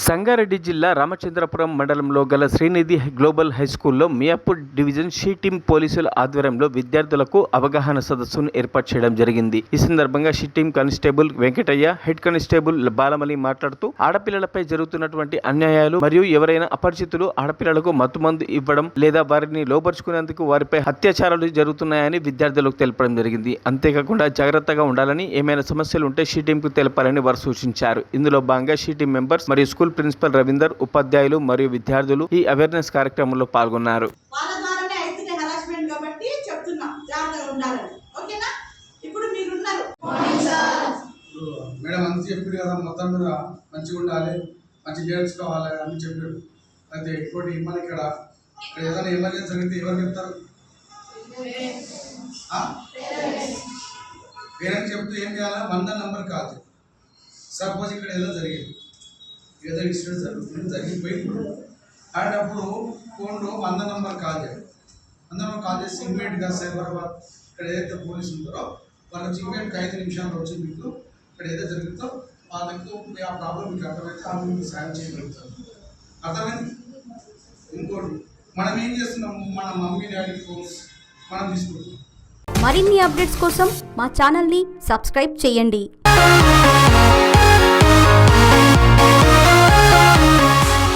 సంగారెడ్డి జిల్లా రామచంద్రపురం మండలంలో గల శ్రీనిధి గ్లోబల్ హై స్కూల్లో మియాపూర్ డివిజన్ షీ టీం పోలీసుల ఆధ్వర్యంలో విద్యార్థులకు అవగాహన సదస్సును ఏర్పాటు చేయడం జరిగింది. ఈ సందర్భంగా she team constable Venkataiah head constable Balamali మాట్లాడుతూ ఆడపిల్లలపై జరుగుతున్నటువంటి అన్యాయాలు మరియు ఎవరైనా అపరిచితులు ఆడపిల్లలకు మత్తుమందు ఇవ్వడం లేదా వారిని లోపరుచుకునేందుకు వారిపై అత్యాచారాలు జరుగుతున్నాయని విద్యార్థులకు తెలపడం జరిగింది. అంతేకాకుండా జాగ్రత్తగా ఉండాలని ఏమైనా సమస్యలు ఉంటే షీ టీంకు తెలపాలని వారు సూచించారు. ఇందులో భాగంగా షీ టీం మెంబర్స్ మరియు స్కూల్ ప్రిన్సిపల్ రవీందర్ ఉపాధ్యాయులు మరియు విద్యార్థులు ఈ అవేర్నెస్ కార్యక్రమంలో పాల్గొన్నారు. వాళ్ళ ద్వారానే అవుతుంది హరాస్మెంట్ కాబట్టి చెప్తున్నాం జాగ్రత్తగా ఉండాలని. ఓకేనా? ఇప్పుడు మీరున్నారు. ఇప్పుడు మేడం అంత చెప్పారు కదా మొత్తం మీద మంచిగా ఉండాలి నేర్చుకోవాలి అని చెప్పారు. అయితే ఇంకోటి మన ఇక్కడ ఇక్కడ ఏదైనా ఎమర్జెన్సీ జరిగితే ఎవరు చెప్తారు? పేరెంట్స్ చెప్తే ఏం చేయాలి? వంద నంబర్ కాదు. సపోజ్ ఇక్కడ ఏదో జరిగింది. ఏదో ఇన్సిడెంట్ జరుగుతుంది జరిగిపోయింది ఆడప్పుడు ఫోన్లో వంద నంబర్ కాల్ చేయాలి వంద నంబర్ కాల్ చేసి ఇమ్మీడియట్గా సైబరాబాద్ ఇక్కడ ఏదైతే పోలీసు ఉంటారో వాళ్ళు వచ్చి ఇమ్మీడియట్గా ఐదు నిమిషాలు వచ్చి మీకు ఇక్కడ ఏదో జరుగుతుందో వాళ్ళకు ఆ ప్రాబ్లం మీకు అర్థమైతే ఆ మీకు సాయం చేయగలుగుతారు. అర్థమైంది? ఇంకోటి మనం ఏం చేస్తున్నాము మన మమ్మీ డాడీ ఫోన్స్ మనం తీసుకుంటాం మరిన్ని అప్డేట్స్ కోసం మా ఛానల్ని సబ్స్క్రైబ్ చేయండి.